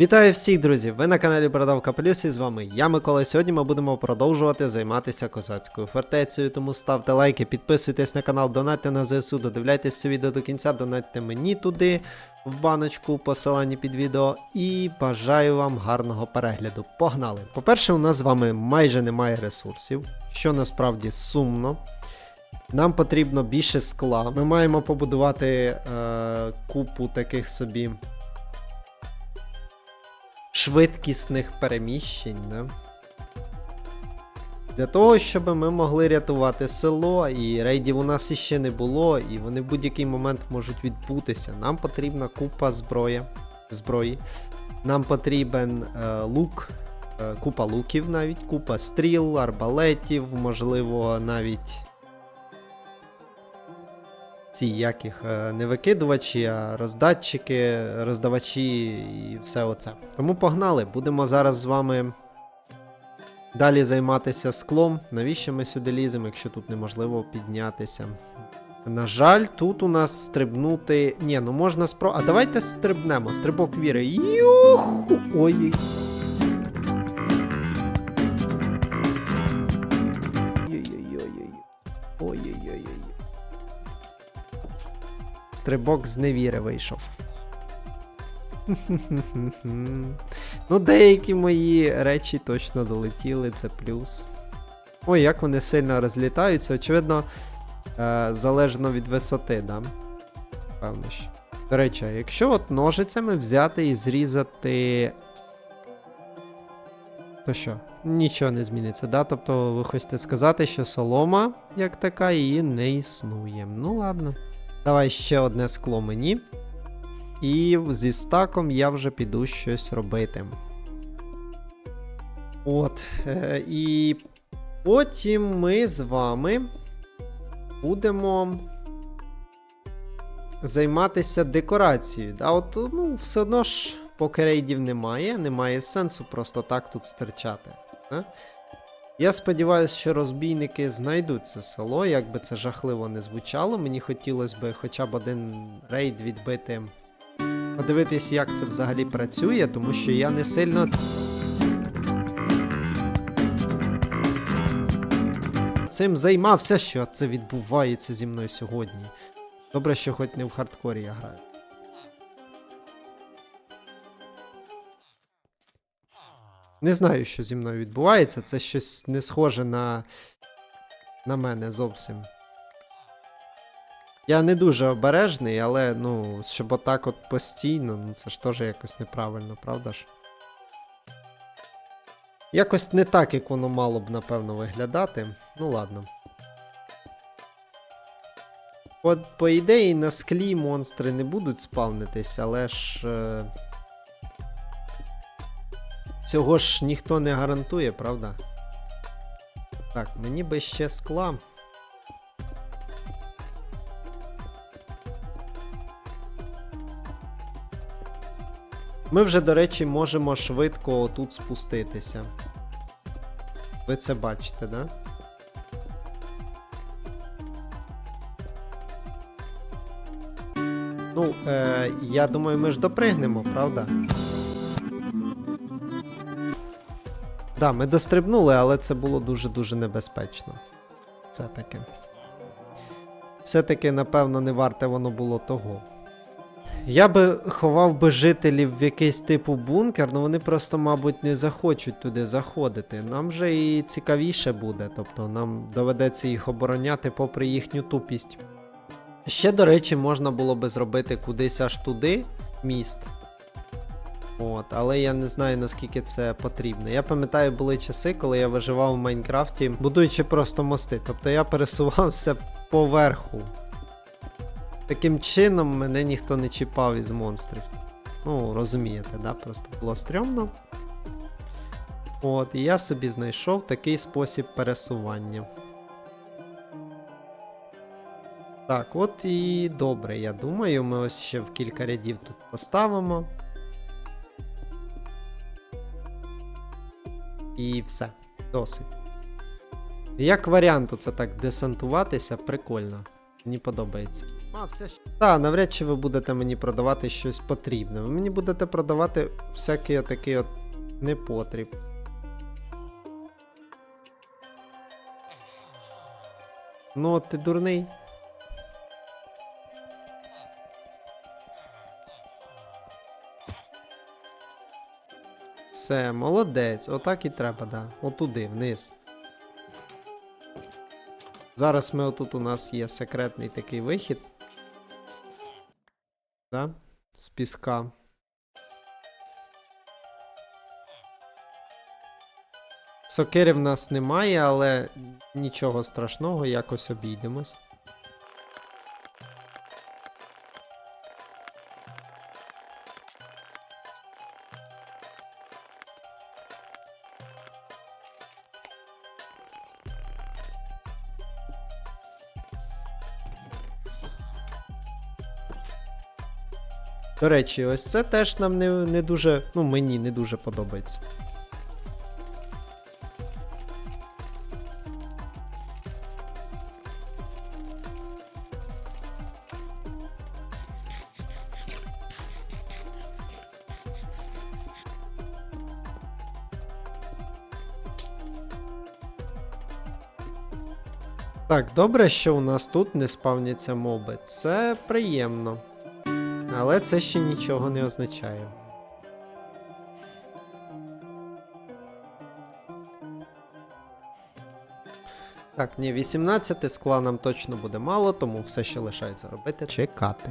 Вітаю всіх, друзі! Ви на каналі Продав Капелюс і з вами я, Микола. Сьогодні ми будемо продовжувати займатися козацькою фортецею. Тому ставте лайки, підписуйтесь на канал, донатьте на ЗСУ, додивляйтесь це відео до кінця, донатьте мені туди, в баночку, посиланні під відео. І бажаю вам гарного перегляду. Погнали! По-перше, у нас з вами майже немає ресурсів, що насправді сумно. Нам потрібно більше скла. Ми маємо побудувати е, купу таких собі швидкісних переміщень. Да? Для того, щоб ми могли рятувати село, і рейдів у нас іще не було, і вони в будь-який момент можуть відбутися. Нам потрібна купа зброї. зброї. Нам потрібен е, лук, е, купа луків навіть, купа стріл, арбалетів, можливо, навіть. Ці яких е, не викидувачі, а роздатчики, роздавачі і все оце. Тому погнали, будемо зараз з вами далі займатися склом. Навіщо ми сюди ліземо, якщо тут неможливо піднятися? На жаль, тут у нас стрибнути. Ні, ну можна спро. А давайте стрибнемо. Стрибок віри. Юху! Ой. Стрибок з невіри вийшов. ну, деякі мої речі точно долетіли, це плюс. Ой, як вони сильно розлітаються. Очевидно, е, залежно від висоти, да? Певно що. До речі, якщо от ножицями взяти і зрізати. То що? Нічого не зміниться, да? Тобто ви хочете сказати, що солома, як така, її не існує. Ну ладно. Давай ще одне скло мені. І зі стаком я вже піду щось робити. От. Е, і потім ми з вами будемо займатися декорацією. Да? От, ну, все одно ж, поки рейдів немає, немає сенсу просто так тут стирчати. Да? Я сподіваюся, що розбійники знайдуть це село, як би це жахливо не звучало. Мені хотілося б хоча б один рейд відбити. Подивитись, як це взагалі працює, тому що я не сильно. Цим займався, що це відбувається зі мною сьогодні. Добре, що хоч не в хардкорі я граю. Не знаю, що зі мною відбувається. Це щось не схоже на, на мене зовсім. Я не дуже обережний, але ну, щоб отак от постійно, ну це ж теж якось неправильно, правда ж? Якось не так, як воно мало б, напевно, виглядати. Ну ладно. По, по ідеї, на склі монстри не будуть спавнитись, але ж. Е... Цього ж ніхто не гарантує, правда? Так, мені би ще скла. Ми вже, до речі, можемо швидко тут спуститися. Ви це бачите, да? Ну, е, я думаю, ми ж допригнемо, правда? Да, ми дострибнули, але це було дуже-дуже небезпечно. Це таке. Все-таки, напевно, не варте воно було того. Я би ховав би жителів в якийсь типу бункер, але вони просто, мабуть, не захочуть туди заходити. Нам же і цікавіше буде, тобто нам доведеться їх обороняти попри їхню тупість. Ще, до речі, можна було би зробити кудись аж туди міст. От, але я не знаю наскільки це потрібно. Я пам'ятаю, були часи, коли я виживав в Майнкрафті, будуючи просто мости. Тобто я пересувався поверху. Таким чином мене ніхто не чіпав із монстрів. Ну, розумієте, да? Просто було стрьомно. От, і я собі знайшов такий спосіб пересування. Так, от і добре, я думаю, ми ось ще в кілька рядів тут поставимо. І все, досить. Як варіант, це так десантуватися, прикольно. Мені подобається. А, все ж. Так, навряд чи ви будете мені продавати щось потрібне. Ви мені будете продавати всякий отакий от непотріб. Ну, ти дурний. Все, молодець, отак і треба, да. Отуди, вниз. Зараз ми отут у нас є секретний такий вихід. Да? З піска. Сокири в нас немає, але нічого страшного, якось обійдемось. До речі, ось це теж нам не, не дуже, ну мені не дуже подобається. Так, добре, що у нас тут не спавняться моби. Це приємно. Але це ще нічого не означає. Так, ні, 18 скла нам точно буде мало, тому все, що лишається робити, чекати.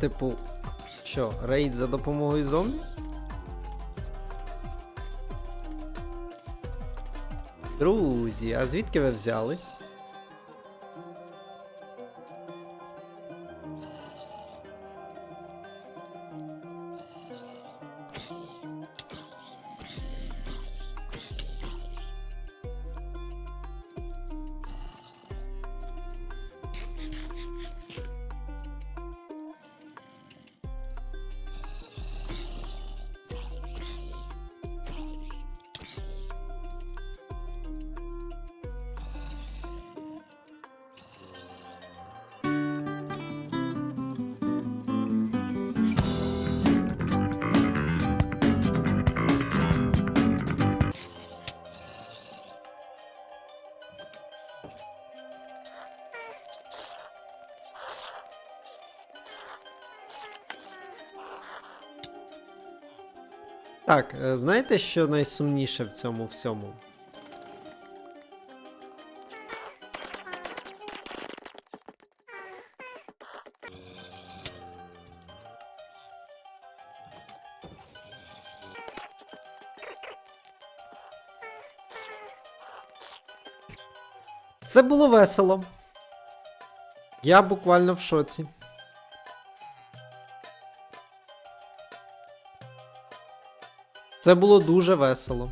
Типу. Що, рейд за допомогою зомбі? Друзі, а звідки ви взялись? Так, е, знаєте, що найсумніше в цьому всьому? Це було весело. Я буквально в шоці. Це було дуже весело.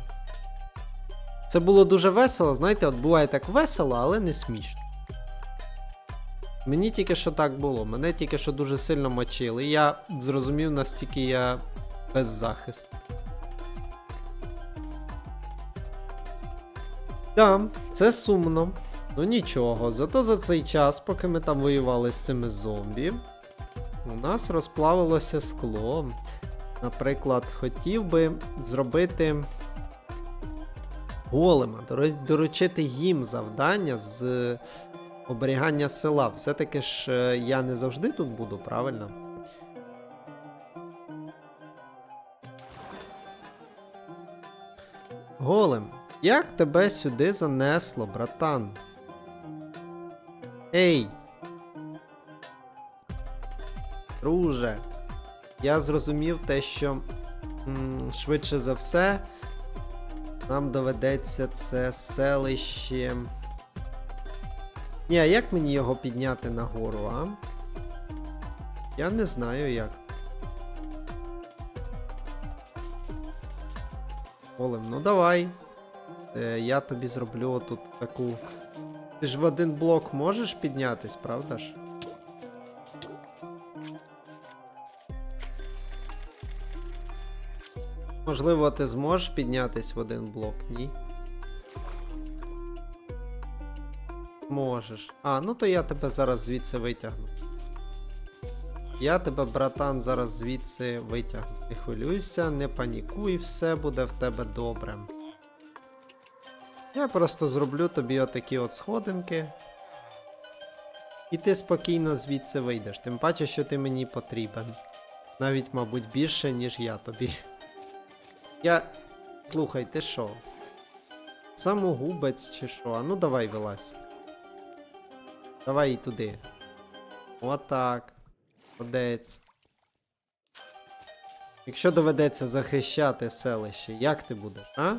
Це було дуже весело, знаєте, от буває так весело, але не смішно. Мені тільки що так було, мене тільки що дуже сильно мочили. Я зрозумів, настільки я беззахист. Так, це сумно. Ну нічого, зато за цей час, поки ми там воювали з цими зомбі, у нас розплавилося скло. Наприклад, хотів би зробити голема, доручити їм завдання з оберігання села. Все-таки ж е, я не завжди тут буду, правильно? Голем, як тебе сюди занесло, братан? Ей! Друже, я зрозумів те, що швидше за все нам доведеться це селище. Ні, а як мені його підняти нагору, а? Я не знаю як. Голем, ну давай. Е, я тобі зроблю тут таку. Ти ж в один блок можеш піднятись, правда ж? Можливо, ти зможеш піднятись в один блок, ні? Можеш. А, ну то я тебе зараз звідси витягну. Я тебе, братан, зараз звідси витягну. Не хвилюйся, не панікуй, все буде в тебе добре. Я просто зроблю тобі отакі от сходинки. І ти спокійно звідси вийдеш. Тим паче, що ти мені потрібен. Навіть, мабуть, більше, ніж я тобі. Я. Слухай, ти що? Самогубець чи що? А ну давай вилазь. Давай і туди. Отак. Молодець. Якщо доведеться захищати селище, як ти будеш, а?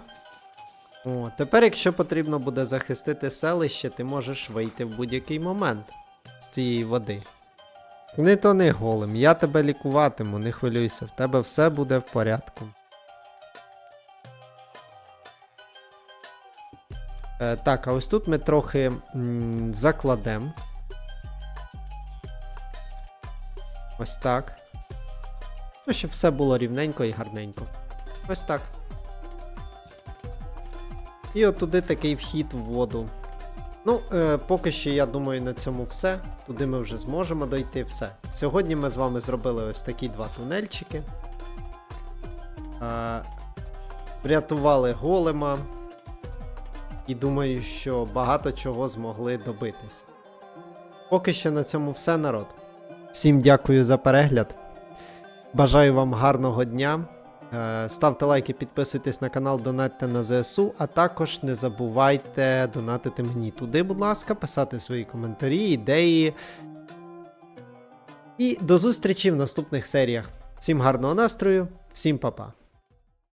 О, тепер, якщо потрібно буде захистити селище, ти можеш вийти в будь-який момент з цієї води. Не то не голим, я тебе лікуватиму, не хвилюйся, в тебе все буде в порядку. Так, а ось тут ми трохи закладемо. Ось так. Ну, щоб все було рівненько і гарненько. Ось так. І от туди такий вхід в воду. Ну, е, поки що, я думаю, на цьому все. Туди ми вже зможемо дойти все. Сьогодні ми з вами зробили ось такі два тунельчики. Е, врятували голема. І думаю, що багато чого змогли добитися. Поки що на цьому все, народ. Всім дякую за перегляд. Бажаю вам гарного дня. Е, Ставте лайки, підписуйтесь на канал, донатьте на ЗСУ, а також не забувайте донатити мені туди, будь ласка, писати свої коментарі, ідеї. І до зустрічі в наступних серіях. Всім гарного настрою, всім па-па.